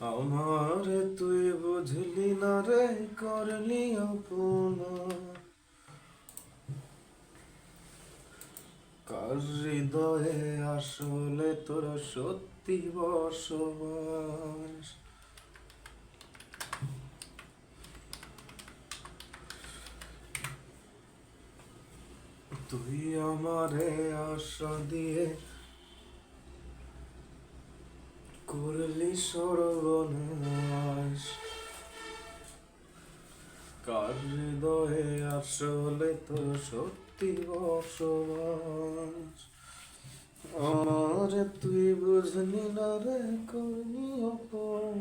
আমার তুই বুঝলি না রে করলি অপমান কার হৃদয়ে আসলে তোর সত্যি বসবাস? তুই আমারে আশা দিয়ে করলি সর্বনাশ। কার হৃদয়ে আসলে তোর সত্যি বসবাস। আমার তুই বুঝলি না রে অপমান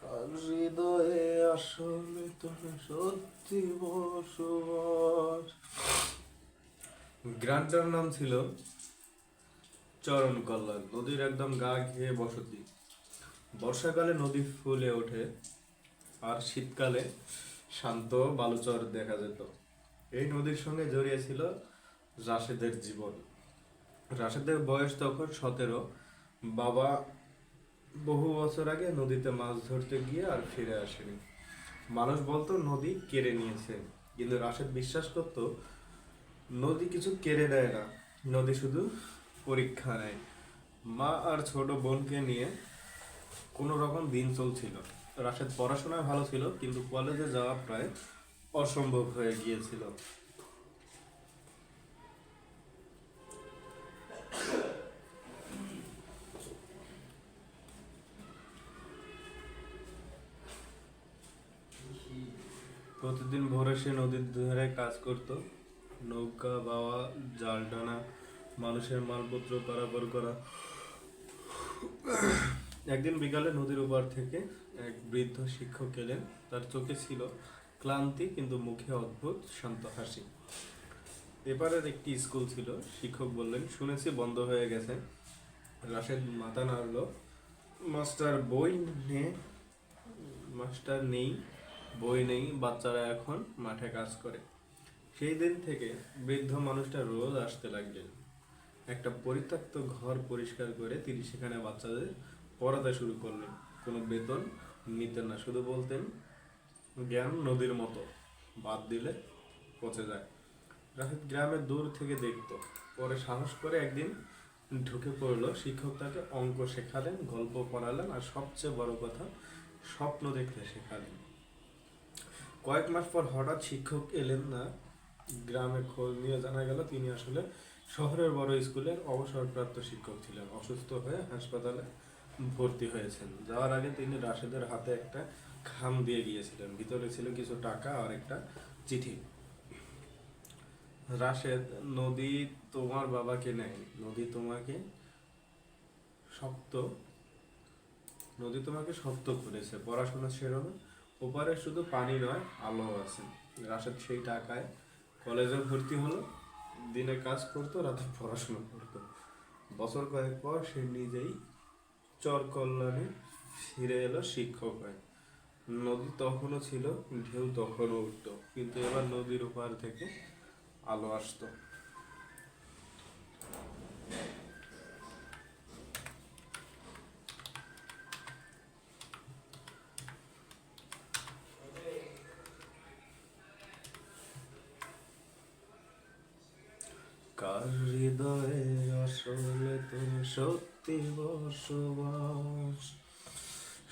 কার হৃদয়ে আসলে তোর সত্যি বসবাস। গ্রামটার নাম ছিল চরণ কল্যাণ নদীর একদম গা ঘেয়ে বসতি। বর্ষাকালে নদী ফুলে ওঠে আর শীতকালে শান্ত বালুচর দেখা যেত। এই নদীর সঙ্গে জড়িয়ে ছিল রাশেদের জীবন। রাশেদের বয়স তখন সতেরো। বাবা বহু বছর আগে নদীতে মাছ ধরতে গিয়ে আর ফিরে আসেনি। মানুষ বলতো, নদী কেড়ে নিয়েছে। কিন্তু রাশেদ বিশ্বাস করতো, নদী কিছু কেড়ে দেয় না। নদী শুধু পরীক্ষা নেয়। মা আর ছোট বোনকে নিয়ে কোনো রকম দিন চলছিল। রাশেদ পড়াশোনায় ভালো ছিল, কিন্তু কলেজে যাওয়া প্রায় অসম্ভব হয়ে গিয়েছিল। প্রতিদিন ভোরে সে নদীর ধারে কাজ করত। নৌকা, বাওয়া, জাল টানা মানুষের মালপত্র পারাপার করা। একদিন বিকালে নদীর ওপার থেকে এক বৃদ্ধ শিক্ষক এলেন। তার চোখে ছিল ক্লান্তি, কিন্তু মুখে অদ্ভুত শান্ত হাসি। এপারের একটি স্কুল ছিল। শিক্ষক বললেন, শুনেছি বন্ধ হয়ে গেছে। রাশেদ মাথা নাড়ল, মাস্টার বই নে, মাস্টার নেই, বই নেই, বাচ্চারা এখন মাঠে কাজ করে। সেই দিন থেকে বৃদ্ধ মানুষটা রোজ আসতে লাগলেন। একটা পরিত্যক্ত ঘর পরিষ্কার করে তিনি সেখানে বাচ্চাদের পড়াতে শুরু করলেন। কোনো বেতন নিতেন না, শুধু বলতেন, জ্ঞান নদীর মতো। বাদ দিলে পচে যায়। রাহিদ গ্রামের দূর থেকে দেখতো। পরে সাহস করে একদিন ঢুকে পড়ল, শিক্ষক তাকে অঙ্ক শেখালেন, গল্প পড়ালেন আর সবচেয়ে বড় কথা, স্বপ্ন দেখতে শেখালেন। কয়েক মাস পর হঠাৎ শিক্ষক এলেন না, গ্রামে খোঁজ নিয়ে জানা গেল তিনি আসলে শহরের বড় স্কুলের অবসরপ্রাপ্ত শিক্ষক ছিলেন। অসুস্থ হয়ে হাসপাতালে ভর্তি হয়েছেন। যাওয়ার আগে তিনি রাশেদের হাতে একটা খাম দিয়ে গিয়েছিলেন। ভিতরে ছিল কিছু টাকা আর একটা চিঠি। রাশেদ, নদী তোমার বাবাকে নেয়। নদী তোমাকে শক্ত, নদী তোমাকে শক্ত করেছে। পড়াশোনা সেরো না। ওপারে শুধু পানি নয় আলো আছে। রাশেদ সেই টাকায় কলেজে ভর্তি হলো। দিনে কাজ করতো, রাতে পড়াশোনা করতো। বছর কয়েক পর সে নিজেই চর কল্যাণে ফিরে এলো শিক্ষক হয়। নদী তখনও ছিল, ঢেউ তখনও উঠত, কিন্তু এবার নদীর ওপার থেকে আলো আসতো কার হৃদয়ে আসলে তোর সত্যি বসবাস।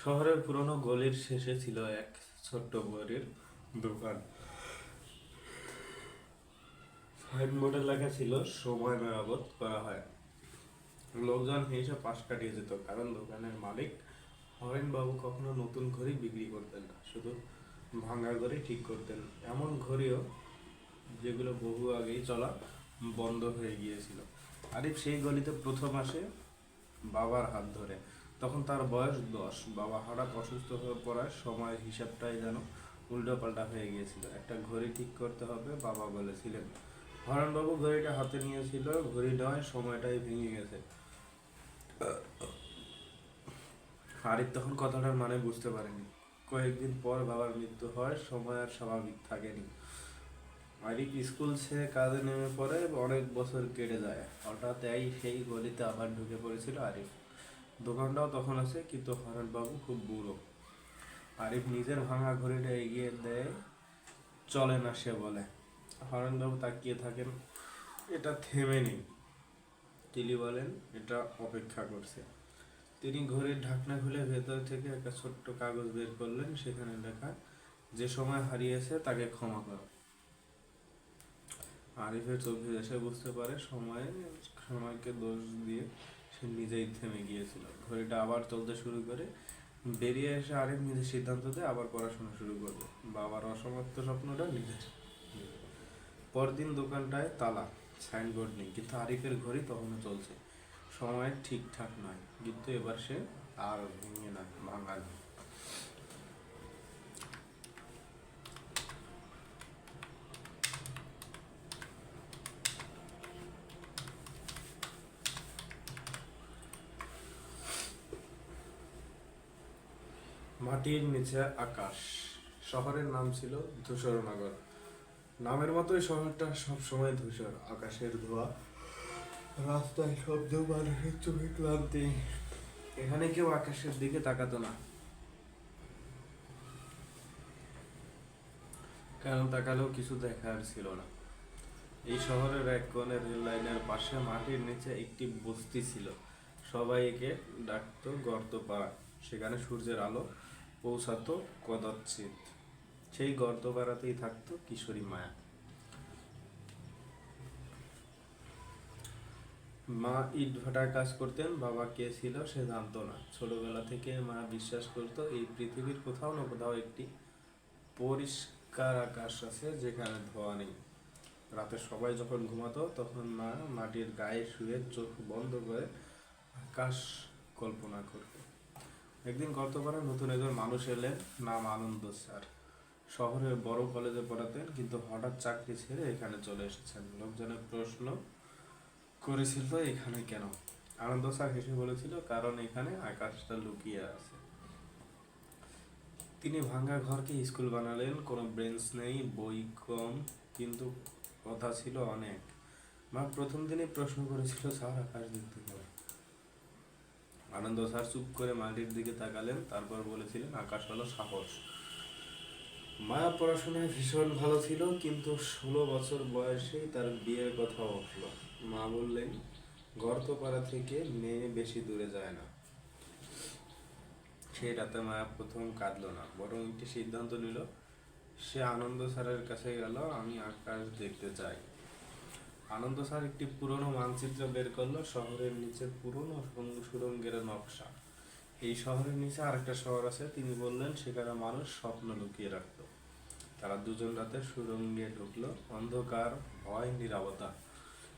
শহরের পুরনো গলির শেষে ছিল এক ছোট্ট বইয়ের দোকান। সাইনবোর্ডে লেখা ছিল, সময় মেরামত করা হয়। লোকজন হেসে পাশ কাটিয়ে যেত, কারণ দোকানের মালিক হরেন বাবু কখনো নতুন ঘড়ি বিক্রি করতেন না, শুধু ভাঙা ঘড়ি ঠিক করতেন। এমন ঘড়িও যেগুলো বহু আগেই চলা বন্ধ হয়ে গিয়েছিল। আরিফ সেই গলিতে প্রথম আসে বাবার হাত ধরে। তখন তার বয়স দশ। বাবা হঠাৎ অসুস্থ হয়ে পড়ায় সময়ের হিসাবটাই যেন উল্টোপাল্টা হয়ে গিয়েছিল। একটা ঘড়ি ঠিক করতে হবে, বাবা বলেছিলেন। হরণবাবু ঘড়িটা হাতে নিয়েছিল, ঘড়ি নয়, সময়টাই ভেঙে গেছে। আরিফ তখন কথাটার মানে বুঝতে পারেনি। কয়েকদিন পর বাবার মৃত্যু হয়, সময় আর স্বাভাবিক থাকেনি। আরিফ স্কুল ছেড়ে কাজে নেমে পড়ে অনেক বছর কেটে যায়। হঠাৎ এই সেই গলিতে আবার ঢুকে পড়েছিল আরিফ। দোকানটাও তখন আছে, কিন্তু হরেন বাবু খুব বুড়ো। আরিফ নিজের ভাঙা ঘড়িটা এগিয়ে দেয়, চলে না সে বলে। হরেন বাবু তাকিয়ে থাকেন, এটা থেমে নেই। তিলি বলেন, এটা অপেক্ষা করছে। তিনি ঘড়ির ঢাকনা খুলে ভেতর থেকে একটা ছোট্ট কাগজ বের করলেন, সেখানে লেখা, যে সময় হারিয়েছে তাকে ক্ষমা করো। আরিফের চোখে এসে বুঝতে পারে সময় সময়কে দোষ দিয়ে সে নিজেই থেমে গিয়েছিল। ঘড়িটা আবার চলতে শুরু করে, বেরিয়ে এসে আরিফ নিজের সিদ্ধান্ত দিয়ে, আবার পড়াশোনা শুরু করবে। বাবার অসমাপ্ত স্বপ্নটা নিজের। পরদিন দোকানটায় তালা, সাইনবোর্ড নেই, কিন্তু আরিফের ঘড়ি তখনও চলছে। সময় ঠিকঠাক নয়, কিন্তু এবার সে আর ভেঙে না ভাঙা না মাটির নিচে আকাশ। শহরের নাম ছিল ধূসরনগর। নামের মতোই শহরটা সব সময় ধূসর, আকাশের ধোয়া, রাস্তায় শব্দ মানুষের চোখে ক্লান্তি এখানে কেউ আকাশের দিকে তাকাতো না। কারণ তাকালেও কিছু দেখার ছিল না। এই শহরের এক কোণে রেল লাইনের পাশে মাটির নিচে একটি বস্তি ছিল। সবাই একে ডাকতো গর্তপাড়া সেখানে সূর্যের আলো পৌঁছাতো কদাচিৎ। সেই গর্তপাড়াতেই থাকতো কিশোরী মায়া। মা ইট ভাটার কাজ করতেন, বাবা কে ছিল সে জানতো না। ছোটবেলা থেকে মা বিশ্বাস করতো, এই পৃথিবীর কোথাও না কোথাও একটি পরিষ্কার আকাশ আছে, যেখানে ধোয়া নেই। রাতে সবাই যখন ঘুমাতো, তখন মা মাটির গায়ে শুয়ে চোখ বন্ধ করে আকাশ কল্পনা করত একদিন গর্তপাড়ায় নতুন একজন মানুষ এলেন, নাম আনন্দ স্যার। শহরের বড় কলেজে পড়াতেন, কিন্তু হঠাৎ চাকরি ছেড়ে এখানে চলে এসেছেন। লোকজনের প্রশ্ন, করেছিল এখানে কেন? আনন্দ স্যার হেসে বলেছিল, কারণ এখানে আকাশটা লুকিয়ে আছে। তিনি ভাঙ্গা ঘরকে স্কুল বানালেন, কোনো বেঞ্চ নেই, বই কম, কিন্তু কথা ছিল অনেক। মা প্রথম দিনে প্রশ্ন করেছিল, স্যার, আকাশ দেখতে আনন্দ স্যার চুপ করে মাটির দিকে তাকালেন, তারপর বলেছিলেন, আকাশ হলো সাহস। মায়া পড়াশোনায় ভীষণ ভালো ছিল, কিন্তু ষোলো বছর বয়সেই তার বিয়ের কথা উঠল। মা বললেন, গর্তপাড়া থেকে মেয়ে বেশি দূরে যায় না। সেই রাতে মায়া প্রথম কাঁদলো না, বরং একটি সিদ্ধান্ত নিল, সে আনন্দ স্যারের কাছে গেল, আমি আকাশ দেখতে চাই। আনন্দ স্যার একটি পুরনো মানচিত্র বের করল, শহরের নিচে পুরনো সুরঙ্গের নকশা। এই শহরের নিচে আরেকটা শহর আছে, তিনি বললেন, সেখানে মানুষ স্বপ্ন লুকিয়ে রাখতো। তারা দুজন রাতে সুরঙ্গে ঢুকলো, অন্ধকার, ভয় নিরাপত্তা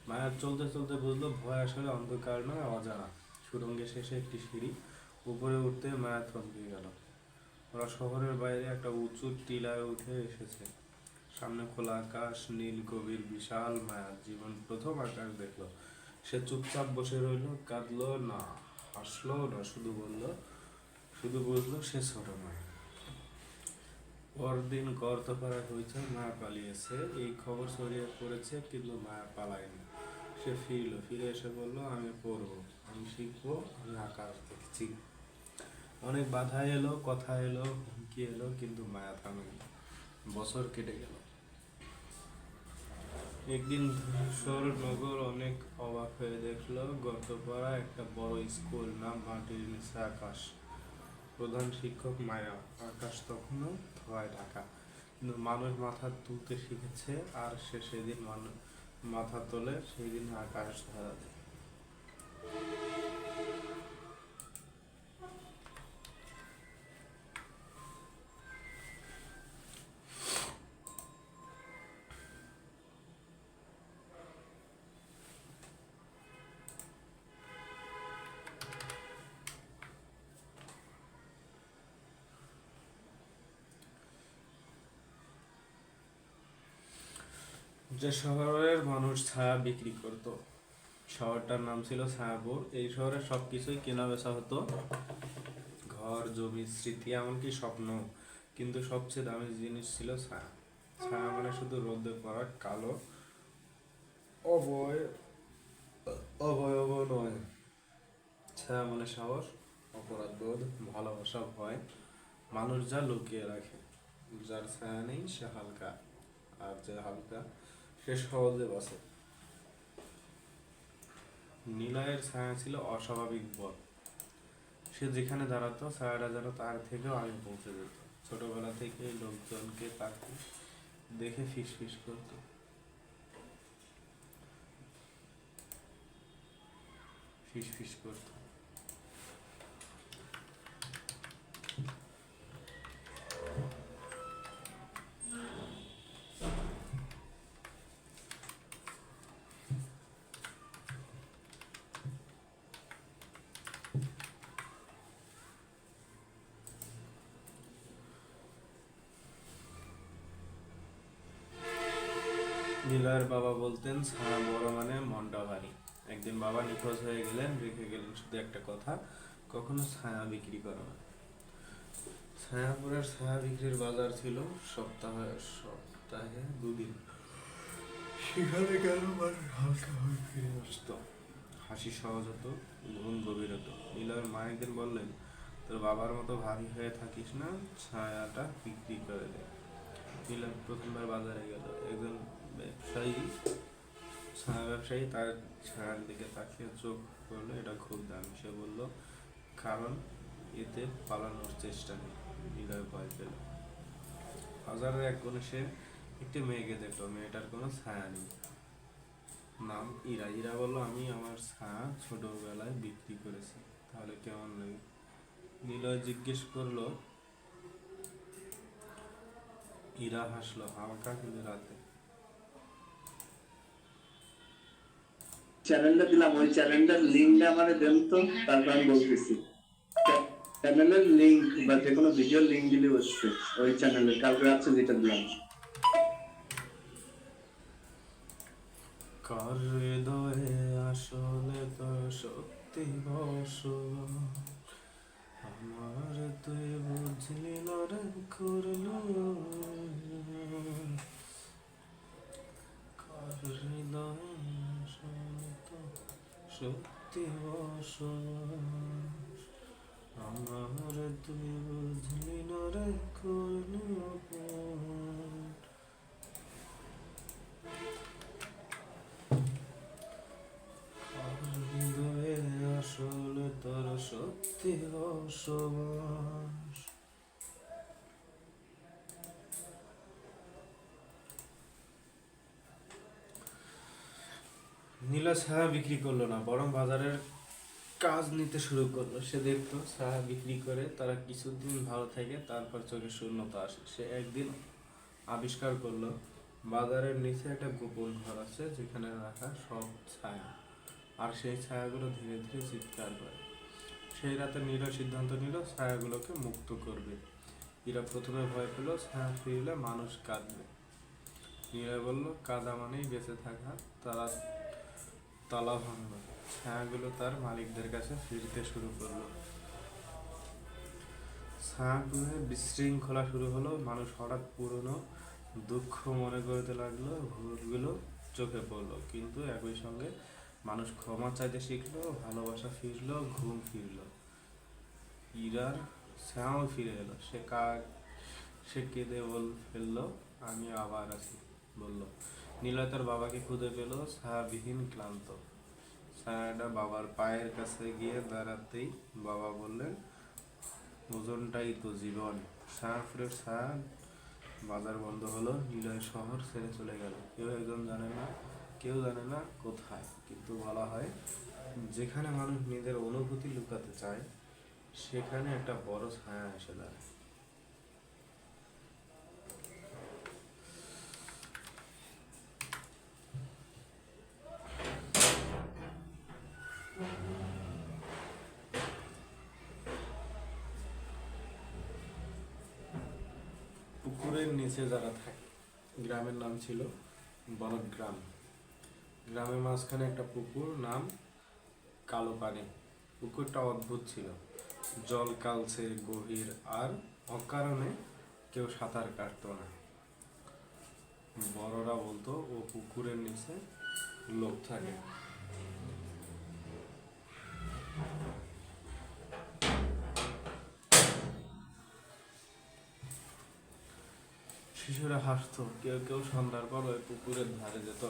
মায়া চলতে চলতে বুঝলো, ভয় আসলে অন্ধকার নয়, অজানা। সুরঙ্গের শেষে একটি সিঁড়ি, উপরে উঠতে মায়া থমকে গেল। ওরা শহরের বাইরে একটা উঁচু টিলায় উঠে এসেছে। সামনে খোলা আকাশ, নীল গভীর বিশাল মায়া, জীবন প্রথম আকাশ দেখল। সে চুপচাপ বসে রইল, কাঁদলো, না, হাসলো না, শুধু বলল, শুধু বুঝলো সে ছোট নয় পরদিন গর্তপাড়া হয়েছে মায়া পালিয়েছে, এই খবর ছড়িয়ে পড়েছে, কিন্তু মায়া পালায়নি। সে ফিরলো, ফিরে এসে বলল, আমি পড়ব, আমি শিখব, আমি আকাশ দেখছি। অনেক বাধা এলো, কথা এলো, হুমকি এলো, কিন্তু মায়া থামেনি। বছর কেটে গেল। একদিন ধূসর নগর অনেক অবাক হয়ে দেখল গতপাড়া একটা বড় স্কুল, নাম মাটির নিচে আকাশ প্রধান শিক্ষক মায়া। আকাশ তখনও ধোয়ায় ঢাকা। কিন্তু মানুষ মাথা তুলতে শিখেছে, আর সে সেদিন মানুষ মাথা তোলে সেই দিন আকাশ ধরা দেয় যে শহরের মানুষ ছায়া বিক্রি করত। শহরটার নাম ছিল ছায়াপুর। এই শহরে সবকিছুই কেনা বেচা হতো। ঘর, জমি, স্মৃতি, এমনকি স্বপ্ন। কিন্তু সবচেয়ে দামি জিনিস ছিল ছায়া। ছায়া মানে শুধু রোদে পড়া কালো অবয় অবয়ব নয়। ছায়া মানে সাহস অপরাধবোধ ভালোবাসা, ভয়। মানুষ যা লুকিয়ে রাখে। যার ছায়া নেই, সে হালকা। আর যে হালকা সে সহজে বাঁচে নিলয়ের ছায়া ছিল অস্বাভাবিক বল। সে যেখানে দাঁড়াতো, ছায়াটা যেন তার থেকেও আগে পৌঁছে যেত। ছোটবেলা থেকে লোকজনকে তাকে দেখে ফিস ফিস করতো। ফিস ফিস করতো। নীলয়ের বাবা বলতেন ছায়া বড় মানে মনটা ভারী একদিন বাবা নিখোঁজ হয়ে গেলেন, রেখে গেলেন শুধু একটা কথা, কখনো ছায়া বিক্রি করো না। ছায়াপুরের ছায়া বিক্রির বাজার ছিল সপ্তাহে সপ্তাহে দুদিন। সেখানে গেল মানুষ হালকা হয়ে ফিরে হাসি সহজ হতো ঘুম গভীর হতো। নীলয়ের মা একদিন বললেন, তোর বাবার মতো ভারী হয়ে থাকিস না, ছায়াটা বিক্রি করে দে। নীলয় প্রথমবার বাজারে গেল। একজন ব্যবসায়ী, ছায়া ব্যবসায়ী, তার ছায়ার দিকে তাকিয়ে চোখ করল এটা খুব দামি, সে বলল, কারণ এতে পালানোর চেষ্টা নেই। হৃদয় ভয় পেল। বাজারের এক কোণে সে একটি মেয়েকে দেখল, মেয়েটার কোনো ছায়া নেই। নাম ইরা। ইরা বলল, আমি আমার ছায়া ছোটবেলায় বিক্রি করেছি, তাহলে কেমন লাগে? নিলয় জিজ্ঞেস করল, ইরা হাসলো, হালকা কিন্তু রাতে। চ্যানেলটা দিলাম, ওই চ্যানেলটার লিঙ্কটা আমারে দেন তো, তারপর আমি বলতেছি। চ্যানেলের লিঙ্ক বা যে কোনো ভিডিও লিঙ্ক দিলে বসছে ওই চ্যানেলে কালকে রাত্রে যেটা দিলাম। কার হৃদয়ে আসলে তো সত্যি বসবাস আমার তুই বুঝলি না রে করল কার হৃদয়ে সত্যি আমার তুই বুঝলি না আসলে তোর সত্যি বসবাস নীলা ছায়া বিক্রি করল না, বরং বাজারের কাজ নিতে শুরু করল। সে দেখতো ছায়া বিক্রি করে তারা কিছুদিন ভালো থাকে তারপর চোখে শূন্যতা আসে। সে একদিন আবিষ্কার করল, বাজারের নিচে একটা গোপন ঘর আছে যেখানে রাখা সব ছায়া। আর সেই ছায়াগুলো ধীরে ধীরে চিৎকার করে। সেই রাতে নীল সিদ্ধান্ত নিল, ছায়াগুলোকে মুক্ত করবে। এরা প্রথমে ভয় পেল ছায়া ফিরলে মানুষ কাঁদবে। নীরা বলল, কাদা মানেই বেঁচে থাকা। তারা তালা ভাঙবে ছায়াগুলো তার মালিকদের কাছে ফিরতে শুরু করল। ছায়াগুলো বিশৃঙ্খলা শুরু হলো। মানুষ হঠাৎ পুরনো দুঃখ মনে করতে লাগল। ভুলগুলো চোখে পড়ল। কিন্তু একই সঙ্গে মানুষ ক্ষমা চাইতে শিখলো, ভালোবাসা ফিরলো, ঘুম ফিরলো। ইরার শ্যামও ফিরে এলো। সে কাক, সে কেঁদে বল ফেলল, আমি আবার আছি, বলল। নীলয় তার বাবাকে খুঁজে পেল ছায়াবিহীন ক্লান্ত। ছায়াটা বাবার পায়ের কাছে গিয়ে দাঁড়াতেই বাবা বললেন, ওজনটাই তো জীবন। ছায়াফুরের ছায়া বাজার বন্ধ হলো, নিলয় শহর ছেড়ে চলে গেল। কেউ একজন জানে না, কেউ জানে না কোথায়, কিন্তু বলা হয় যেখানে মানুষ নিজের অনুভূতি লুকাতে চায়, সেখানে একটা বড় ছায়া এসে দাঁড়ায়। পুকুরের নিচে যারা থাকে, গ্রামের নাম ছিল বনগ্রাম গ্রামের মাঝখানে একটা পুকুর, নাম কালো পানি। পুকুরটা অদ্ভুত ছিল। জল কালছে, গভীর, আর অকারণে কেউ সাঁতার কাটতো না। বড়রা বলতো, ও পুকুরের নিচে লোক থাকে। শিশুরা হাসতো, কেউ কেউ সন্ধ্যার পর ওই পুকুরের ধারে যেত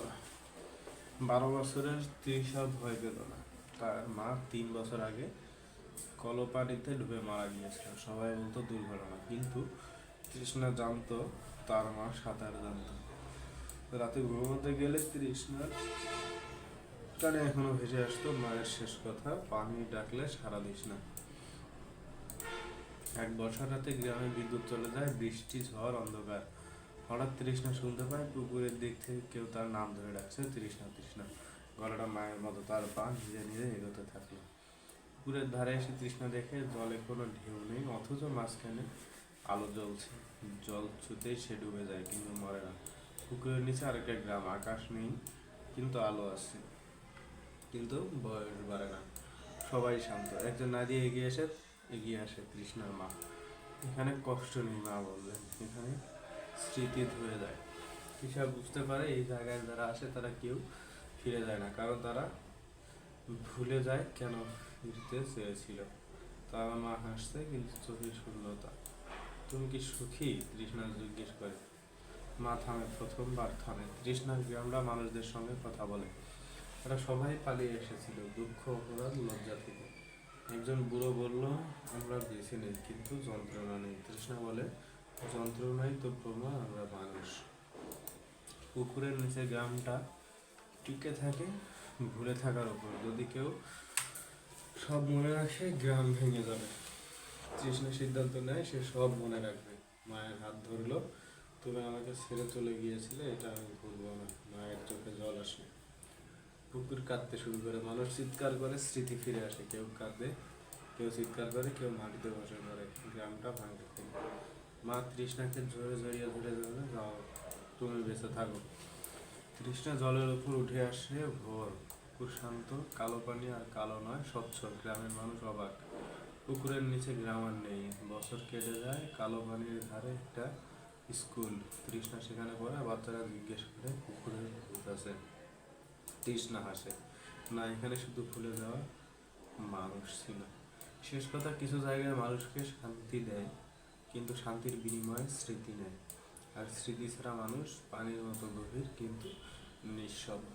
বারো বছরের তৃষা ভয় পেত না। তার মা তিন বছর আগে কলপানিতে ডুবে মারা গিয়েছিল সবাই বলতো দুর্ঘটনা। কিন্তু তৃষ্ণা জানতো, তার মা সাঁতার জানতো। রাতে ঘুমোতে গেলে তৃষ্ণার কানে এখনও ভেসে আসতো মায়ের শেষ কথা, পানি ডাকলে সারা দিস না। এক বর্ষা রাতে গ্রামে বিদ্যুৎ চলে যায়, বৃষ্টি, ঝড়, অন্ধকার। হঠাৎ তৃষ্ণা শুনতে পায়, পুকুরের দিক থেকে কেউ তার নাম ধরে ডাকছে, তৃষ্ণা তৃষ্ণা। গলাটা মায়ের মতো, তার পা নিজে নিজে এগোতে থাকল। পুকুরের ধারে এসে তৃষ্ণা দেখে জলে কোনো ঢেউ নেই, অথচ মাঝখানে আলো জ্বলছে। জল ছুতেই সে ডুবে যায়, কিন্তু মরে না। পুকুরের নিচে আরেকটা গ্রাম, আকাশ নেই, কিন্তু আলো আছে। কিন্তু বয়স বাড়ে না। সবাই শান্ত, একজন নারী এগিয়ে এসে, এগিয়ে আসে কৃষ্ণার মা। এখানে কষ্ট নেই, মা বললেন। এখানে স্মৃতি ধুয়ে যায় কৃষক বুঝতে পারে এই জায়গায় যারা আসে তারা কেউ ফিরে যায় না, কারণ তারা ভুলে যায় কেন ফিরতে চেয়েছিল। তার মা হাসছে, কিন্তু চোখে শূন্যতা। তুমি কি সুখী? তৃষ্ণা জিজ্ঞেস করে। মা থামে প্রথমবার, থামে। তৃষ্ণার গ্রামরা মানুষদের সঙ্গে কথা বলে। তারা সবাই পালিয়ে এসেছিল দুঃখ, অপরাধ, লজ্জা থেকে। একজন বুড়ো বলল, আমরা বেছে নেই, কিন্তু যন্ত্রণা নেই। তৃষ্ণা বলে যন্ত্রণাই তো প্রমাণ, আমরা মানুষ। পুকুরের নিচে গ্রামটা টিকে থাকে ভুলে থাকার উপর। যদি কেউ সব মনে রাখে, গ্রাম ভেঙে যাবে। তৃষ্ণা সিদ্ধান্ত নেয়, সে সব মনে রাখবে। মায়ের হাত ধরলো, তুমি আমাকে ছেড়ে চলে গিয়েছিলে, এটা আমি ভুলবো না। মায়ের চোখে জল আসে। পুকুর কাঁদতে শুরু করে, মানুষ চিৎকার করে, স্মৃতি ফিরে আসে। কেউ কাঁদে, কেউ চিৎকার করে, কেউ মাটিতে বসে করে গ্রামটা ভাঙতে থাকে মা তৃষ্ণাকে জোরে জড়িয়ে ধরে ধরে যাও, তুমি বেঁচে থাকো। তৃষ্ণা জলের উপর উঠে আসে ভোর। পুকুর শান্ত, কালো পানি আর কালো নয়, স্বচ্ছ। গ্রামের মানুষ অবাক। পুকুরের নিচে গ্রাম আর নেই। বছর কেটে যায়, কালো পানির ধারে একটা স্কুল। তৃষ্ণা সেখানে পড়ে, বাচ্চারা জিজ্ঞেস করে, পুকুরে ভূত আছে তৃষ্ণা হাসে, না, এখানে শুধু ভুলে যাওয়া মানুষ ছিল। শেষ কথা, কিছু জায়গায় মানুষকে শান্তি দেয়। কিন্তু শান্তির বিনিময়ে স্মৃতি নেয়। আর স্মৃতি ছাড়া মানুষ পানির মতো গভীর কিন্তু নিঃশব্দ।